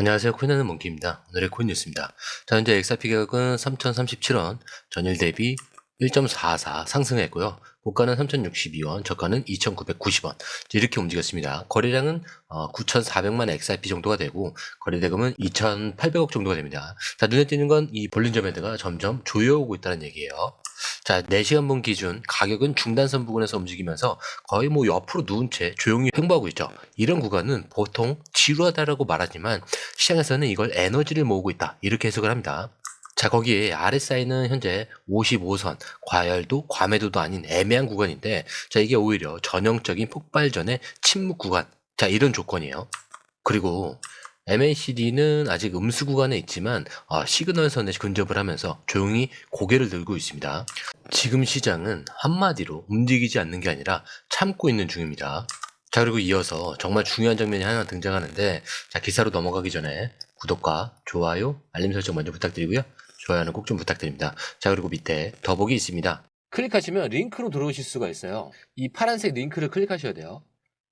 안녕하세요. 코인하는 몽키입니다. 오늘의 코인 뉴스입니다. 자, 현재 XRP 가격은 3,037원, 전일 대비 1.44 상승했고요. 고가는 3,062원, 저가는 2,990원. 이렇게 움직였습니다. 거래량은 9,400만 XRP 정도가 되고 거래대금은 2,800억 정도가 됩니다. 자, 눈에 띄는 건 이 볼린저 밴드가 점점 조여오고 있다는 얘기예요. 자, 4시간 분 기준 가격은 중단선 부근에서 움직이면서 거의 뭐 옆으로 누운 채 조용히 횡보하고 있죠. 이런 구간은 보통 지루하다라고 말하지만 시장에서는 이걸 에너지를 모으고 있다. 이렇게 해석을 합니다. 자, 거기에 RSI는 현재 55선, 과열도, 과매도도 아닌 애매한 구간인데, 자, 이게 오히려 전형적인 폭발 전의 침묵 구간. 자, 이런 조건이에요. 그리고 MACD는 아직 음수 구간에 있지만 어, 시그널선에 근접을 하면서 조용히 고개를 들고 있습니다. 지금 시장은 한마디로 움직이지 않는 게 아니라 참고 있는 중입니다. 자 그리고 이어서 정말 중요한 장면이 하나 등장하는데 자 기사로 넘어가기 전에 구독과 좋아요, 알림 설정 먼저 부탁드리고요. 좋아요는 꼭 좀 부탁드립니다. 자 그리고 밑에 더보기 있습니다. 클릭하시면 링크로 들어오실 수가 있어요. 이 파란색 링크를 클릭하셔야 돼요.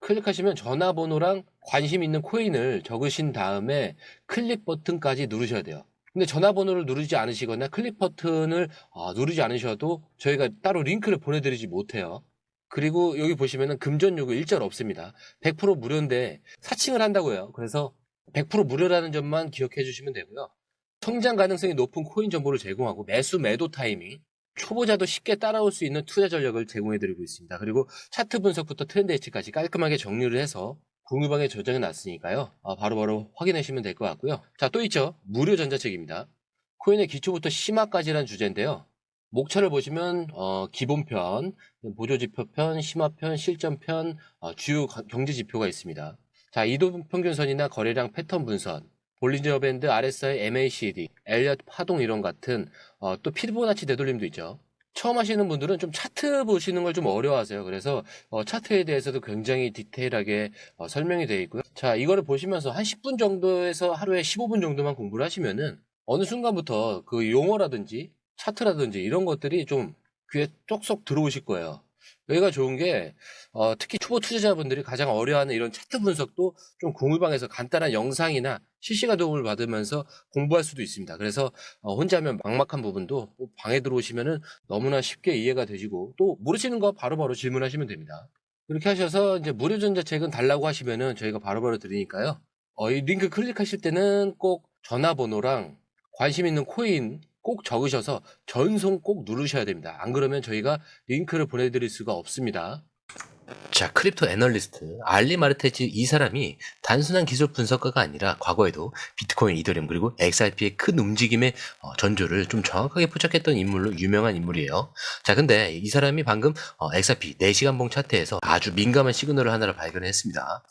클릭하시면 전화번호랑 관심 있는 코인을 적으신 다음에 클릭 버튼까지 누르셔야 돼요. 근데 전화번호를 누르지 않으시거나 클릭 버튼을 아, 누르지 않으셔도 저희가 따로 링크를 보내드리지 못해요. 그리고 여기 보시면은 금전 요구 일절 없습니다. 100% 무료인데 사칭을 한다고요. 그래서 100% 무료라는 점만 기억해 주시면 되고요. 성장 가능성이 높은 코인 정보를 제공하고 매수 매도 타이밍, 초보자도 쉽게 따라올 수 있는 투자 전략을 제공해 드리고 있습니다. 그리고 차트 분석부터 트렌드 예측까지 깔끔하게 정리를 해서 공유방에 저장해 놨으니까요. 아, 바로바로 확인하시면 될 것 같고요. 자, 또 있죠. 무료 전자책입니다. 코인의 기초부터 심화까지라는 주제인데요. 목차를 보시면 어, 기본편, 보조지표편, 심화편, 실전편, 어, 주요 가- 경제지표가 있습니다. 자, 이동평균선이나 거래량 패턴 분선, 볼린저 밴드, RSI, MACD, 엘리엇 파동 이론 같은 어, 또 피보나치 되돌림도 있죠. 처음 하시는 분들은 좀 차트 보시는 걸 좀 어려워하세요. 그래서 어, 차트에 대해서도 굉장히 디테일하게 어, 설명이 되어 있고요. 자, 이거를 보시면서 한 10분 정도에서 하루에 15분 정도만 공부를 하시면은 어느 순간부터 그 용어라든지 차트라든지 이런 것들이 좀 귀에 쏙쏙 들어오실 거예요. 여기가 좋은 게 어, 특히 초보 투자자분들이 가장 어려워하는 이런 차트 분석도 좀 공유방에서 간단한 영상이나 실시간 도움을 받으면서 공부할 수도 있습니다. 그래서 어, 혼자 하면 막막한 부분도 꼭 방에 들어오시면은 너무나 쉽게 이해가 되시고 또 모르시는 거 바로바로 질문하시면 됩니다. 그렇게 하셔서 이제 무료 전자책은 달라고 하시면은 저희가 바로바로 드리니까요. 어, 이 링크 클릭하실 때는 꼭 전화번호랑 관심 있는 코인 꼭 적으셔서 전송 꼭 누르셔야 됩니다. 안 그러면 저희가 링크를 보내드릴 수가 없습니다. 자, 크립토 애널리스트 알리 마르테즈 이 사람이 단순한 기술 분석가가 아니라 과거에도 비트코인, 이더리움 그리고 XRP의 큰 움직임의 어, 전조를 좀 정확하게 포착했던 인물로 유명한 인물이에요. 자, 근데 이 사람이 방금 어, XRP 4시간 봉 차트에서 아주 민감한 시그널을 하나를 발견했습니다.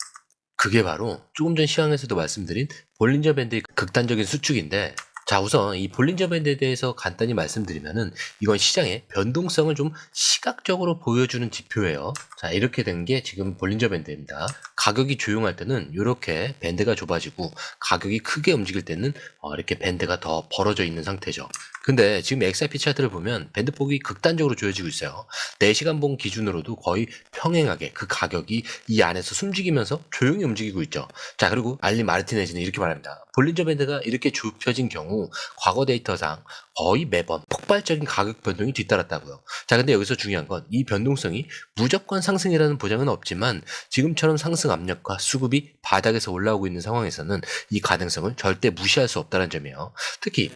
그게 바로 조금 전 시황에서도 말씀드린 볼린저 밴드의 극단적인 수축인데 자 우선 이 볼린저 밴드에 대해서 간단히 말씀드리면은 이건 시장의 변동성을 좀 시각적으로 보여주는 지표예요. 자 이렇게 된 게 지금 볼린저 밴드입니다. 가격이 조용할 때는 이렇게 밴드가 좁아지고 가격이 크게 움직일 때는 어, 이렇게 밴드가 더 벌어져 있는 상태죠. 근데 지금 XRP 차트를 보면 밴드 폭이 극단적으로 조여지고 있어요. 4시간 봉 기준으로도 거의 평행하게 그 가격이 이 안에서 숨죽이면서 조용히 움직이고 있죠. 자, 그리고 알리 마르티네즈는 이렇게 말합니다. 볼린저 밴드가 이렇게 좁혀진 경우 과거 데이터상 거의 매번 폭발적인 가격 변동이 뒤따랐다고요. 자, 근데 여기서 중요한 건 이 변동성이 무조건 상승이라는 보장은 없지만 지금처럼 상승 압력과 수급이 바닥에서 올라오고 있는 상황에서는 이 가능성을 절대 무시할 수 없다는 점이에요. 특히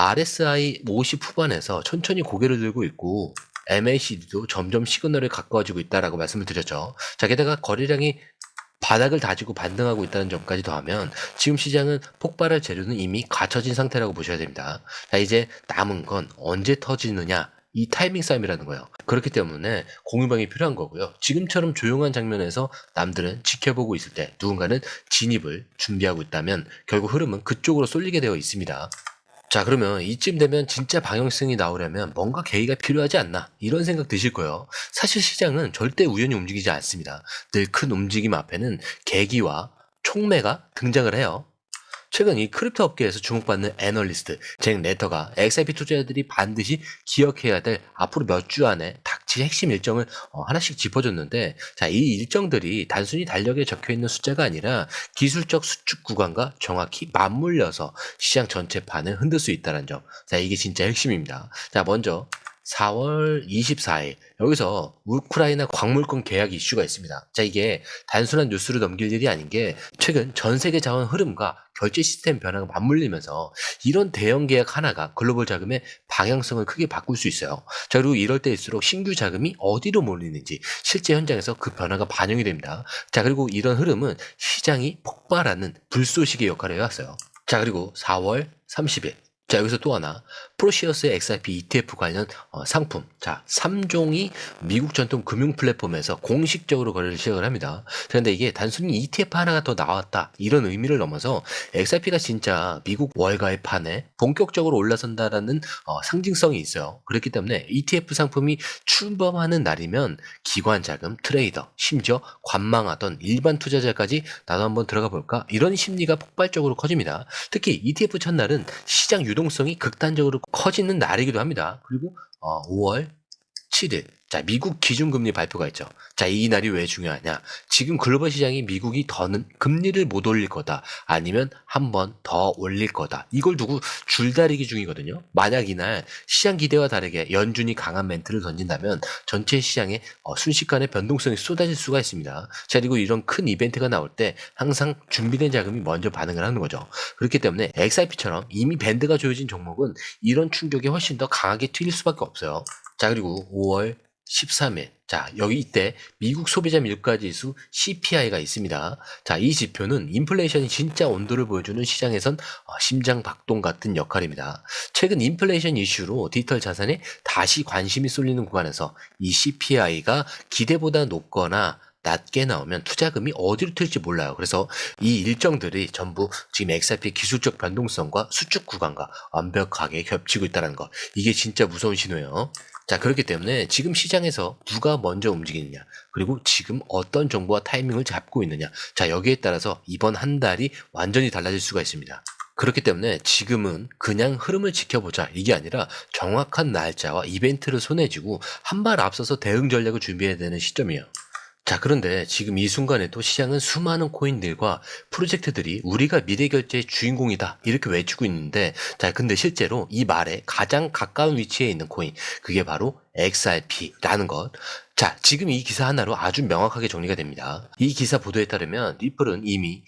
RSI 50 후반에서 천천히 고개를 들고 있고 MACD도 점점 시그널에 가까워지고 있다라고 말씀을 드렸죠. 자, 게다가 거래량이 바닥을 다지고 반등하고 있다는 점까지 더하면 지금 시장은 폭발할 재료는 이미 갖춰진 상태라고 보셔야 됩니다. 자, 이제 남은 건 언제 터지느냐 이 타이밍 싸움이라는 거예요. 그렇기 때문에 공유방이 필요한 거고요. 지금처럼 조용한 장면에서 남들은 지켜보고 있을 때 누군가는 진입을 준비하고 있다면 결국 흐름은 그쪽으로 쏠리게 되어 있습니다. 자 그러면 이쯤 되면 진짜 방향성이 나오려면 뭔가 계기가 필요하지 않나 이런 생각 드실 거예요. 사실 시장은 절대 우연히 움직이지 않습니다. 늘 큰 움직임 앞에는 계기와 촉매가 등장을 해요. 최근 이 크립토 업계에서 주목받는 애널리스트, 잭 레터가 XRP 투자자들이 반드시 기억해야 될 앞으로 몇 주 안에 닥칠 핵심 일정을 어, 하나씩 짚어줬는데, 자, 이 일정들이 단순히 달력에 적혀 있는 숫자가 아니라 기술적 수축 구간과 정확히 맞물려서 시장 전체 판을 흔들 수 있다는 점. 자, 이게 진짜 핵심입니다. 자, 먼저 4월 24일 여기서 우크라이나 광물권 계약 이슈가 있습니다. 자 이게 단순한 뉴스로 넘길 일이 아닌 게 최근 전 세계 자원 흐름과 결제 시스템 변화가 맞물리면서 이런 대형 계약 하나가 글로벌 자금의 방향성을 크게 바꿀 수 있어요. 자 그리고 이럴 때일수록 신규 자금이 어디로 몰리는지 실제 현장에서 그 변화가 반영이 됩니다. 자 그리고 이런 흐름은 시장이 폭발하는 불쏘시개 역할을 해왔어요. 자 그리고 4월 30일 자 여기서 또 하나 프로시어스의 XRP ETF 관련 어, 상품 자 3종이 미국 전통 금융 플랫폼에서 공식적으로 거래를 시작을 합니다. 그런데 이게 단순히 ETF 하나가 더 나왔다 이런 의미를 넘어서 XRP가 진짜 미국 월가의 판에 본격적으로 올라선다라는 어, 상징성이 있어요. 그렇기 때문에 ETF 상품이 출범하는 날이면 기관 자금, 트레이더, 심지어 관망하던 일반 투자자까지 나도 한번 들어가 볼까 이런 심리가 폭발적으로 커집니다. 특히 ETF 첫날은 시장 유동성이 극단적으로 커지는 날이기도 합니다. 그리고 어, 5월 7일 자 미국 기준금리 발표가 있죠. 자 이 날이 왜 중요하냐? 지금 글로벌 시장이 미국이 더는 금리를 못 올릴 거다. 아니면 한 번 더 올릴 거다. 이걸 두고 줄다리기 중이거든요. 만약 이날 시장 기대와 다르게 연준이 강한 멘트를 던진다면 전체 시장에 어, 순식간에 변동성이 쏟아질 수가 있습니다. 자 그리고 이런 큰 이벤트가 나올 때 항상 준비된 자금이 먼저 반응을 하는 거죠. 그렇기 때문에 XRP처럼 이미 밴드가 조여진 종목은 이런 충격에 훨씬 더 강하게 튀길 수밖에 없어요. 자 그리고 5월 13일. 자, 여기 이때 미국 소비자 물가 지수 CPI가 있습니다. 자, 이 지표는 인플레이션이 진짜 온도를 보여주는 시장에선 어, 심장 박동 같은 역할입니다. 최근 인플레이션 이슈로 디지털 자산에 다시 관심이 쏠리는 구간에서 이 CPI가 기대보다 높거나 낮게 나오면 투자금이 어디로 튈지 몰라요. 그래서 이 일정들이 전부 지금 XRP 기술적 변동성과 수축 구간과 완벽하게 겹치고 있다는 거. 이게 진짜 무서운 신호예요. 자, 그렇기 때문에 지금 시장에서 누가 먼저 움직이느냐, 그리고 지금 어떤 정보와 타이밍을 잡고 있느냐. 자, 여기에 따라서 이번 한 달이 완전히 달라질 수가 있습니다. 그렇기 때문에 지금은 그냥 흐름을 지켜보자 이게 아니라 정확한 날짜와 이벤트를 손에 쥐고 한 발 앞서서 대응 전략을 준비해야 되는 시점이에요. 자, 그런데 지금 이 순간에도 시장은 수많은 코인들과 프로젝트들이 우리가 미래 결제의 주인공이다. 이렇게 외치고 있는데, 자, 근데 실제로 이 말에 가장 가까운 위치에 있는 코인, 그게 바로 XRP라는 것. 자, 지금 이 기사 하나로 아주 명확하게 정리가 됩니다. 이 기사 보도에 따르면 리플은 이미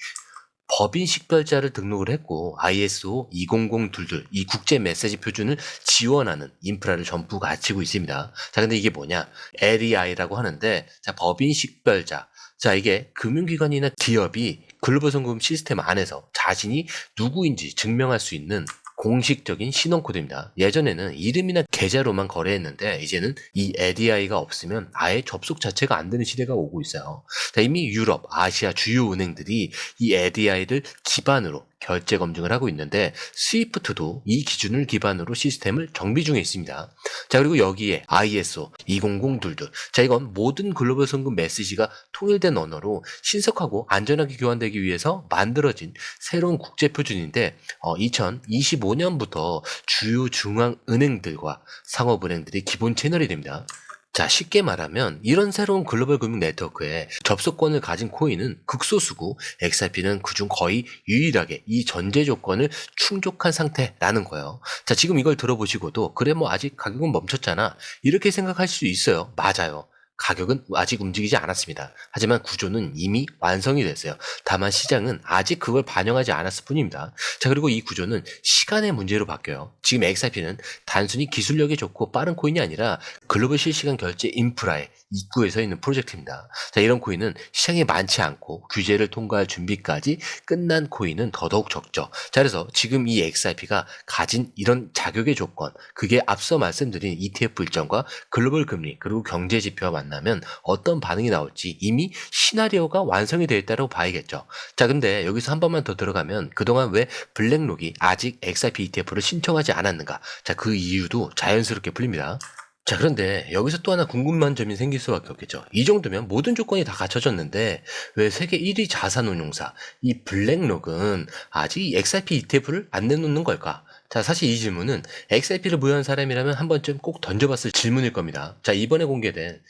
법인 식별자를 등록을 했고 ISO 20022, 이 국제 메시지 표준을 지원하는 인프라를 전부 갖추고 있습니다. 자, 근데 이게 뭐냐? LEI라고 하는데, 자, 법인 식별자. 자, 이게 금융기관이나 기업이 글로벌 송금 시스템 안에서 자신이 누구인지 증명할 수 있는 공식적인 신원코드입니다. 예전에는 이름이나 계좌로만 거래했는데 이제는 이 ADI가 없으면 아예 접속 자체가 안 되는 시대가 오고 있어요. 자, 이미 유럽, 아시아 주요 은행들이 이 ADI를 기반으로 결제 검증을 하고 있는데 스위프트도 이 기준을 기반으로 시스템을 정비 중에 있습니다. 자 그리고 여기에 ISO 20022. 자 이건 모든 글로벌 송금 메시지가 통일된 언어로 신속하고 안전하게 교환되기 위해서 만들어진 새로운 국제 표준인데 어, 2025년부터 주요 중앙 은행들과 상업은행들이 기본 채널이 됩니다. 자, 쉽게 말하면 이런 새로운 글로벌 금융 네트워크에 접속권을 가진 코인은 극소수고 XRP는 그중 거의 유일하게 이 전제 조건을 충족한 상태라는 거예요. 자, 지금 이걸 들어보시고도 그래 뭐 아직 가격은 멈췄잖아. 이렇게 생각할 수 있어요. 맞아요. 가격은 아직 움직이지 않았습니다. 하지만 구조는 이미 완성이 됐어요. 다만 시장은 아직 그걸 반영하지 않았을 뿐입니다. 자, 그리고 이 구조는 시간의 문제로 바뀌어요. 지금 XRP는 단순히 기술력이 좋고 빠른 코인이 아니라 글로벌 실시간 결제 인프라의 입구에 서 있는 프로젝트입니다. 자, 이런 코인은 시장에 많지 않고 규제를 통과할 준비까지 끝난 코인은 더더욱 적죠. 자, 그래서 지금 이 XRP가 가진 이런 자격의 조건, 그게 앞서 말씀드린 ETF 일정과 글로벌 금리, 그리고 경제 지표와 만나 면 어떤 반응이 나올지 이미 시나리오가 완성이 되어 있다고 봐야겠죠. 자, 근데 여기서 한 번만 더 들어가면 그동안 왜 블랙록이 아직 XRP ETF를 신청하지 않았는가? 자, 그 이유도 자연스럽게 풀립니다. 자, 그런데 여기서 또 하나 궁금한 점이 생길 수밖에 없겠죠. 이 정도면 모든 조건이 다 갖춰졌는데 왜 세계 1위 자산 운용사 이 블랙록은 아직 이 XRP ETF를 안 내놓는 걸까? 자, 사실 이 질문은 XRP를 보유한 사람이라면 한 번쯤 꼭 던져봤을 질문일 겁니다. 자, 이번에 공개된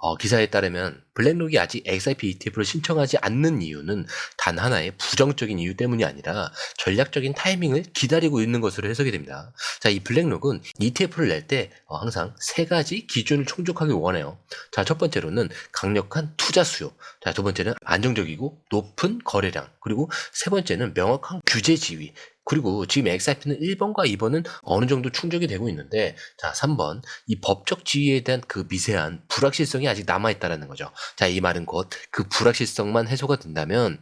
어, 기사에 따르면 블랙록이 아직 XRP ETF를 신청하지 않는 이유는 단 하나의 부정적인 이유 때문이 아니라 전략적인 타이밍을 기다리고 있는 것으로 해석이 됩니다. 자, 이 블랙록은 ETF를 낼때 어, 항상 세 가지 기준을 충족하기 원해요. 자, 첫 번째로는 강력한 투자 수요. 자, 두 번째는 안정적이고 높은 거래량. 그리고 세 번째는 명확한 규제 지위. 그리고 지금 XRP는 1번과 2번은 어느 정도 충족이 되고 있는데, 자, 3번. 이 법적 지위에 대한 그 미세한 불확실성이 아직 남아있다는 거죠. 자, 이 말은 곧 그 불확실성만 해소가 된다면,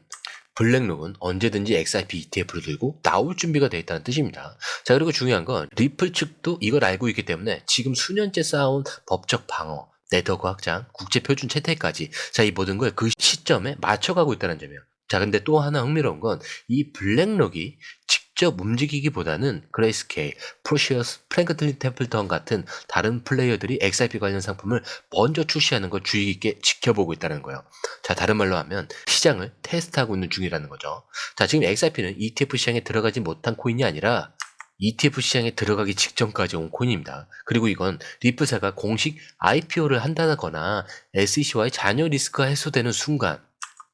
블랙록은 언제든지 XRP ETF를 들고 나올 준비가 되어 있다는 뜻입니다. 자, 그리고 중요한 건 리플 측도 이걸 알고 있기 때문에 지금 수년째 쌓아온 법적 방어, 네트워크 확장, 국제 표준 채택까지 자, 이 모든 걸 그 시점에 맞춰가고 있다는 점이에요. 자, 근데 또 하나 흥미로운 건 이 블랙록이 직 접 움직이기보다는 그레이스케일, 프로시어스, 프랭크틀린 템플턴 같은 다른 플레이어들이 XRP 관련 상품을 먼저 출시하는 걸 주의 깊게 지켜보고 있다는 거예요. 자, 다른 말로 하면 시장을 테스트하고 있는 중이라는 거죠. 자, 지금 XRP는 ETF 시장에 들어가지 못한 코인이 아니라 ETF 시장에 들어가기 직전까지 온 코인입니다. 그리고 이건 리프사가 공식 IPO를 한다거나 SEC와의 잔여 리스크가 해소되는 순간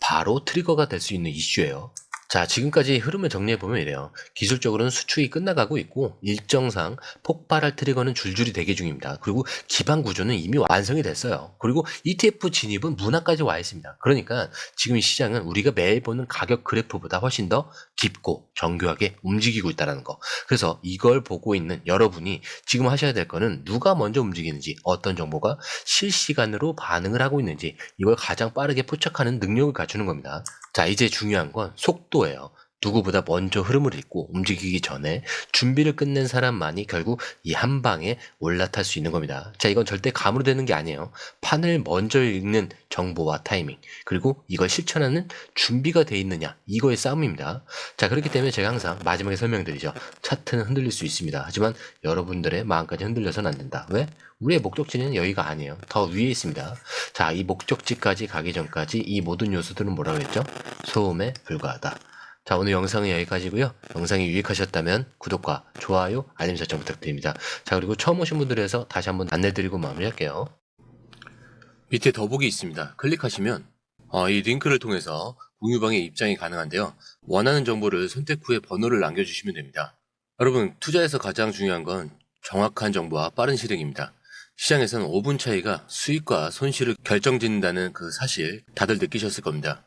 바로 트리거가 될 수 있는 이슈예요. 자, 지금까지 흐름을 정리해보면 이래요. 기술적으로는 수축이 끝나가고 있고, 일정상 폭발할 트리거는 줄줄이 대기 중입니다. 그리고 기반 구조는 이미 완성이 됐어요. 그리고 ETF 진입은 문화까지 와 있습니다. 그러니까 지금 이 시장은 우리가 매일 보는 가격 그래프보다 훨씬 더 깊고 정교하게 움직이고 있다는 거. 그래서 이걸 보고 있는 여러분이 지금 하셔야 될 거는 누가 먼저 움직이는지, 어떤 정보가 실시간으로 반응을 하고 있는지, 이걸 가장 빠르게 포착하는 능력을 갖추는 겁니다. 자, 이제 중요한 건 속도예요. 누구보다 먼저 흐름을 읽고 움직이기 전에 준비를 끝낸 사람만이 결국 이 한 방에 올라탈 수 있는 겁니다. 자, 이건 절대 감으로 되는 게 아니에요. 판을 먼저 읽는 정보와 타이밍, 그리고 이걸 실천하는 준비가 돼 있느냐, 이거의 싸움입니다. 자, 그렇기 때문에 제가 항상 마지막에 설명드리죠. 차트는 흔들릴 수 있습니다. 하지만 여러분들의 마음까지 흔들려서는 안 된다. 왜? 우리의 목적지는 여기가 아니에요. 더 위에 있습니다. 자, 이 목적지까지 가기 전까지 이 모든 요소들은 뭐라고 했죠? 소음에 불과하다. 자, 오늘 영상은 여기까지고요. 영상이 유익하셨다면 구독과 좋아요, 알림 설정 부탁드립니다. 자, 그리고 처음 오신 분들에서 다시 한번 안내드리고 마무리할게요. 밑에 더보기 있습니다. 클릭하시면 어, 이 링크를 통해서 공유방에 입장이 가능한데요. 원하는 정보를 선택 후에 번호를 남겨주시면 됩니다. 여러분, 투자에서 가장 중요한 건 정확한 정보와 빠른 실행입니다. 시장에서는 5분 차이가 수익과 손실을 결정짓는다는 그 사실 다들 느끼셨을 겁니다.